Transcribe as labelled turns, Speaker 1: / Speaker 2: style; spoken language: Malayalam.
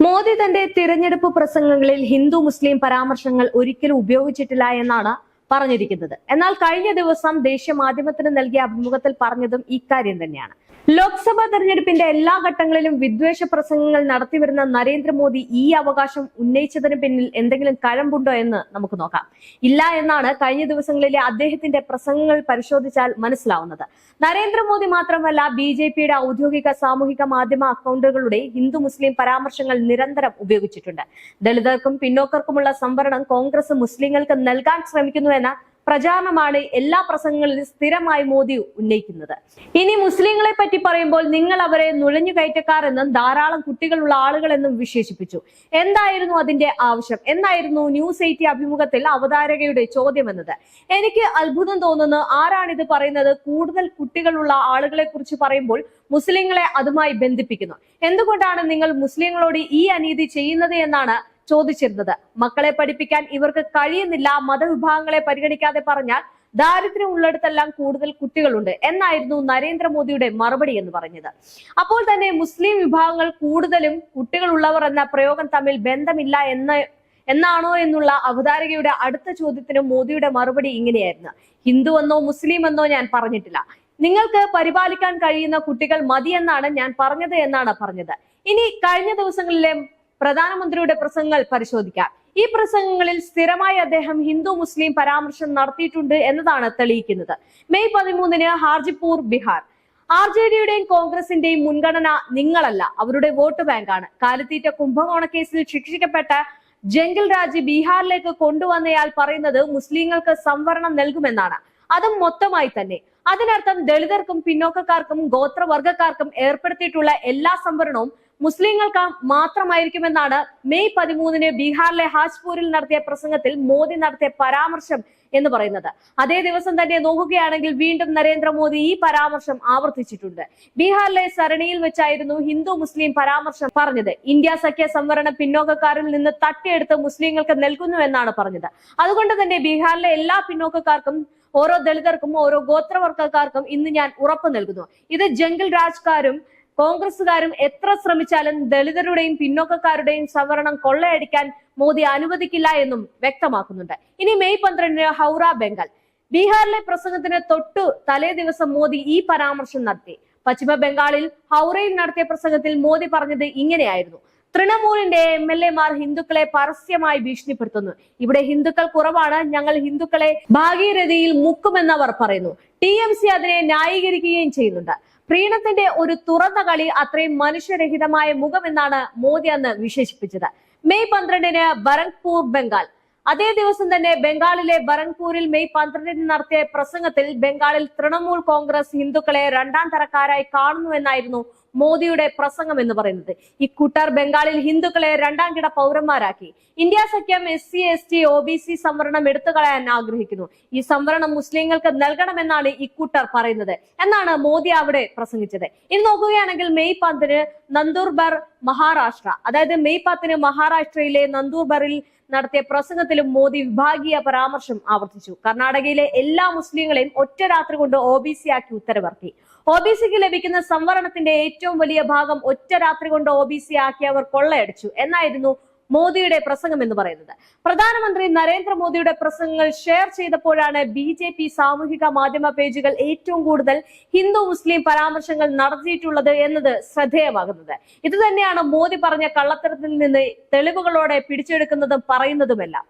Speaker 1: മോദി തന്റെ തിരഞ്ഞെടുപ്പ് പ്രസംഗങ്ങളിൽ ഹിന്ദു മുസ്ലിം പരാമർശങ്ങൾ ഒരിക്കലും ഉപയോഗിച്ചിട്ടില്ല എന്നാണ് പറഞ്ഞിരിക്കുന്നത്. എന്നാൽ കഴിഞ്ഞ ദിവസം ദേശീയ മാധ്യമത്തിന് നൽകിയ അഭിമുഖത്തിൽ പറഞ്ഞതും ഇക്കാര്യം തന്നെയാണ്. ലോക്സഭാ തെരഞ്ഞെടുപ്പിന്റെ എല്ലാ ഘട്ടങ്ങളിലും വിദ്വേഷ പ്രസംഗങ്ങൾ നടത്തിവരുന്ന നരേന്ദ്രമോദി ഈ അവകാശം ഉന്നയിച്ചതിന് പിന്നിൽ എന്തെങ്കിലും കഴമ്പുണ്ടോ എന്ന് നമുക്ക് നോക്കാം. ഇല്ല എന്നാണ് കഴിഞ്ഞ ദിവസങ്ങളിലെ അദ്ദേഹത്തിന്റെ പ്രസംഗങ്ങൾ പരിശോധിച്ചാൽ മനസ്സിലാവുന്നത്. നരേന്ദ്രമോദി മാത്രമല്ല ബി ജെ പിയുടെ ഔദ്യോഗിക സാമൂഹിക മാധ്യമ അക്കൗണ്ടുകളുടെ ഹിന്ദു മുസ്ലിം പരാമർശങ്ങൾ നിരന്തരം ഉപയോഗിച്ചിട്ടുണ്ട്. ദളിതർക്കും പിന്നോക്കർക്കുമുള്ള സംവരണം കോൺഗ്രസ് മുസ്ലിങ്ങൾക്ക് നൽകാൻ ശ്രമിക്കുന്നുവെന്ന പ്രചാരണമാണ് എല്ലാ പ്രസംഗങ്ങളിലും സ്ഥിരമായി മോദി ഉന്നയിക്കുന്നത്. ഇനി മുസ്ലിങ്ങളെ പറ്റി പറയുമ്പോൾ നിങ്ങൾ അവരെ നുഴഞ്ഞു കയറ്റക്കാർ എന്നും ധാരാളം കുട്ടികളുള്ള ആളുകൾ എന്നും വിശേഷിപ്പിച്ചു. എന്തായിരുന്നു അതിന്റെ ആവശ്യം? എന്നായിരുന്നു ന്യൂസ് എയ്റ്റി അഭിമുഖത്തിൽ അവതാരകയുടെ ചോദ്യം എന്നത് എനിക്ക് അത്ഭുതം തോന്നുന്നു ആരാണിത് പറയുന്നത്? കൂടുതൽ കുട്ടികളുള്ള ആളുകളെ കുറിച്ച് പറയുമ്പോൾ മുസ്ലിങ്ങളെ അതുമായി ബന്ധിപ്പിക്കുന്നു. എന്തുകൊണ്ടാണ് നിങ്ങൾ മുസ്ലിങ്ങളോട് ഈ അനീതി ചെയ്യുന്നത് എന്നാണ് ചോദിച്ചിരുന്നത്. മക്കളെ പഠിപ്പിക്കാൻ ഇവർക്ക് കഴിയുന്നില്ല മതവിഭാഗങ്ങളെ പരിഗണിക്കാതെ പറഞ്ഞാൽ ദാരിദ്ര്യം ഉള്ളിടത്തെല്ലാം കൂടുതൽ കുട്ടികളുണ്ട് എന്നായിരുന്നു നരേന്ദ്രമോദിയുടെ മറുപടി എന്ന് പറഞ്ഞത്. അപ്പോൾ തന്നെ മുസ്ലിം വിഭാഗങ്ങൾ കൂടുതലും കുട്ടികളുള്ളവർ എന്ന പ്രയോഗം തമ്മിൽ ബന്ധമില്ല എന്ന് എന്നാണോ എന്നുള്ള അവതാരകയുടെ അടുത്ത ചോദ്യത്തിന് മോദിയുടെ മറുപടി ഇങ്ങനെയായിരുന്നു. ഹിന്ദു എന്നോ മുസ്ലിം എന്നോ ഞാൻ പറഞ്ഞിട്ടില്ല. നിങ്ങൾക്ക് പരിപാലിക്കാൻ കഴിയുന്ന കുട്ടികൾ മതി എന്നാണ് ഞാൻ പറഞ്ഞത് എന്നാണ് പറഞ്ഞത്. ഇനി കഴിഞ്ഞ ദിവസങ്ങളിലെ പ്രധാനമന്ത്രിയുടെ പ്രസംഗങ്ങൾ പരിശോധിക്കാം. ഈ പ്രസംഗങ്ങളിൽ സ്ഥിരമായി അദ്ദേഹം ഹിന്ദു മുസ്ലിം പരാമർശം നടത്തിയിട്ടുണ്ട് എന്നതാണ് തെളിയിക്കുന്നത്. മെയ് പതിമൂന്നിന് ഹാർജിപ്പൂർ ബിഹാർ. ആർ ജെ ഡിയുടെയും കോൺഗ്രസിന്റെയും മുൻഗണന നിങ്ങളല്ല അവരുടെ വോട്ട് ബാങ്കാണ്. കാലിത്തീറ്റ കുംഭകോണ കേസിൽ ശിക്ഷിക്കപ്പെട്ട ജംഗിൾ രാജ് ബീഹാറിലേക്ക് കൊണ്ടുവന്നയാൾ പറയുന്നത് മുസ്ലിങ്ങൾക്ക് സംവരണം നൽകുമെന്നാണ്. അതും മൊത്തമായി തന്നെ. അതിനർത്ഥം ദളിതർക്കും പിന്നോക്കക്കാർക്കും ഗോത്രവർഗക്കാർക്കും ഏർപ്പെടുത്തിയിട്ടുള്ള എല്ലാ സംവരണവും മുസ്ലിങ്ങൾക്ക് മാത്രമായിരിക്കുമെന്നാണ് മെയ് പതിമൂന്നിന് ബീഹാറിലെ ഹാജ്പൂരിൽ നടത്തിയ പ്രസംഗത്തിൽ മോദി നടത്തിയ പരാമർശം എന്ന് പറയുന്നത്. അതേ ദിവസം തന്നെ നോക്കുകയാണെങ്കിൽ വീണ്ടും നരേന്ദ്രമോദി ഈ പരാമർശം ആവർത്തിച്ചിട്ടുണ്ട്. ബീഹാറിലെ സരണിയിൽ വെച്ചായിരുന്നു ഹിന്ദു മുസ്ലിം പരാമർശം പറഞ്ഞത്. ഇന്ത്യ സഖ്യ സംവരണം പിന്നോക്കക്കാരിൽ നിന്ന് തട്ടിയെടുത്ത് മുസ്ലിങ്ങൾക്ക് നൽകുന്നുവെന്നാണ് പറഞ്ഞത്. അതുകൊണ്ട് തന്നെ ബീഹാറിലെ എല്ലാ പിന്നോക്കക്കാർക്കും ഓരോ ദളിതർക്കും ഓരോ ഗോത്രവർഗക്കാർക്കും ഇന്ന് ഞാൻ ഉറപ്പ് നൽകുന്നു. ഇത് ജംഗിൾ രാജ്കാരും കോൺഗ്രസുകാരും എത്ര ശ്രമിച്ചാലും ദളിതരുടെയും പിന്നോക്കക്കാരുടെയും സംവരണം കൊള്ളയടിക്കാൻ മോദി അനുവദിക്കില്ല എന്നും വ്യക്തമാക്കുന്നുണ്ട്. ഇനി മെയ് പന്ത്രണ്ടിന് ഹൗറ ബംഗാൾ. ബീഹാറിലെ പ്രസംഗത്തിന് തൊട്ടു തലേ ദിവസം മോദി ഈ പരാമർശം നടത്തി. പശ്ചിമ ബംഗാളിൽ ഹൗറയിൽ നടത്തിയ പ്രസംഗത്തിൽ മോദി പറഞ്ഞത് ഇങ്ങനെയായിരുന്നു. തൃണമൂലിന്റെ എം എൽ എമാർ ഹിന്ദുക്കളെ പരസ്യമായി ഭീഷണിപ്പെടുത്തുന്നു. ഇവിടെ ഹിന്ദുക്കൾ കുറവാണ് ഞങ്ങൾ ഹിന്ദുക്കളെ ഭാഗീരഥിയിൽ മുക്കുമെന്നവർ പറയുന്നു. ടി എം സി അതിനെ ന്യായീകരിക്കുകയും ചെയ്യുന്നുണ്ട്. പ്രീണത്തിന്റെ ഒരു തുറന്ന കളി അത്രയും മനുഷ്യരഹിതമായ മുഖമെന്നാണ് മോദി അന്ന് വിശേഷിപ്പിച്ചത്. മെയ് പന്ത്രണ്ടിന് ബറങ്പൂർ ബംഗാൾ. അതേ ദിവസം തന്നെ ബംഗാളിലെ ബറങ്പൂരിൽ മെയ് പന്ത്രണ്ടിന് നടത്തിയ പ്രസംഗത്തിൽ ബംഗാളിൽ തൃണമൂൽ കോൺഗ്രസ് ഹിന്ദുക്കളെ രണ്ടാം തരക്കാരായി കാണുന്നുവെന്നായിരുന്നു മോദിയുടെ പ്രസംഗം എന്ന് പറയുന്നത്. ഇക്കൂട്ടർ ബംഗാളിൽ ഹിന്ദുക്കളെ രണ്ടാം കിട പൗരന്മാരാക്കി. ഇന്ത്യ സഖ്യം S C S T O B C സംവരണം എടുത്തു കളയാൻ ആഗ്രഹിക്കുന്നു. ഈ സംവരണം മുസ്ലിങ്ങൾക്ക് നൽകണമെന്നാണ് ഇക്കൂട്ടർ പറയുന്നത്. എന്നാണ് മോദി അവിടെ പ്രസംഗിച്ചത്. ഇനി നോക്കുകയാണെങ്കിൽ മെയ് പത്തിന് നന്ദൂർബർ മഹാരാഷ്ട്ര അതായത് മെയ് പത്തിന് മഹാരാഷ്ട്രയിലെ നന്ദൂർബറിൽ നടത്തിയ പ്രസംഗത്തിലും മോദി വിഭാഗീയ പരാമർശം ആവർത്തിച്ചു. കർണാടകയിലെ എല്ലാ മുസ്ലിങ്ങളെയും ഒറ്റ രാത്രി കൊണ്ട് ഒ ബി സി ആക്കി ഉത്തരവിറക്കി. ഒ ബി സിക്ക് ലഭിക്കുന്ന സംവരണത്തിന്റെ ഏറ്റവും വലിയ ഭാഗം ഒറ്റ രാത്രി കൊണ്ട് ഒ ബി സി ആക്കി അവർ കൊള്ളയടിച്ചു. എന്നായിരുന്നു മോദിയുടെ പ്രസംഗം എന്ന് പറയുന്നത്. പ്രധാനമന്ത്രി നരേന്ദ്രമോദിയുടെ പ്രസംഗങ്ങൾ ഷെയർ ചെയ്തപ്പോഴാണ് ബി ജെ പി സാമൂഹിക മാധ്യമ പേജുകൾ ഏറ്റവും കൂടുതൽ ഹിന്ദു മുസ്ലിം പരാമർശങ്ങൾ നടത്തിയിട്ടുള്ളത് എന്നത് ശ്രദ്ധേയമാകുന്നത്. ഇത് തന്നെയാണ് മോദി പറഞ്ഞ കള്ളത്തരത്തിൽ നിന്ന് തെളിവുകളോടെ പിടിച്ചെടുക്കുന്നതും പറയുന്നതുമെല്ലാം.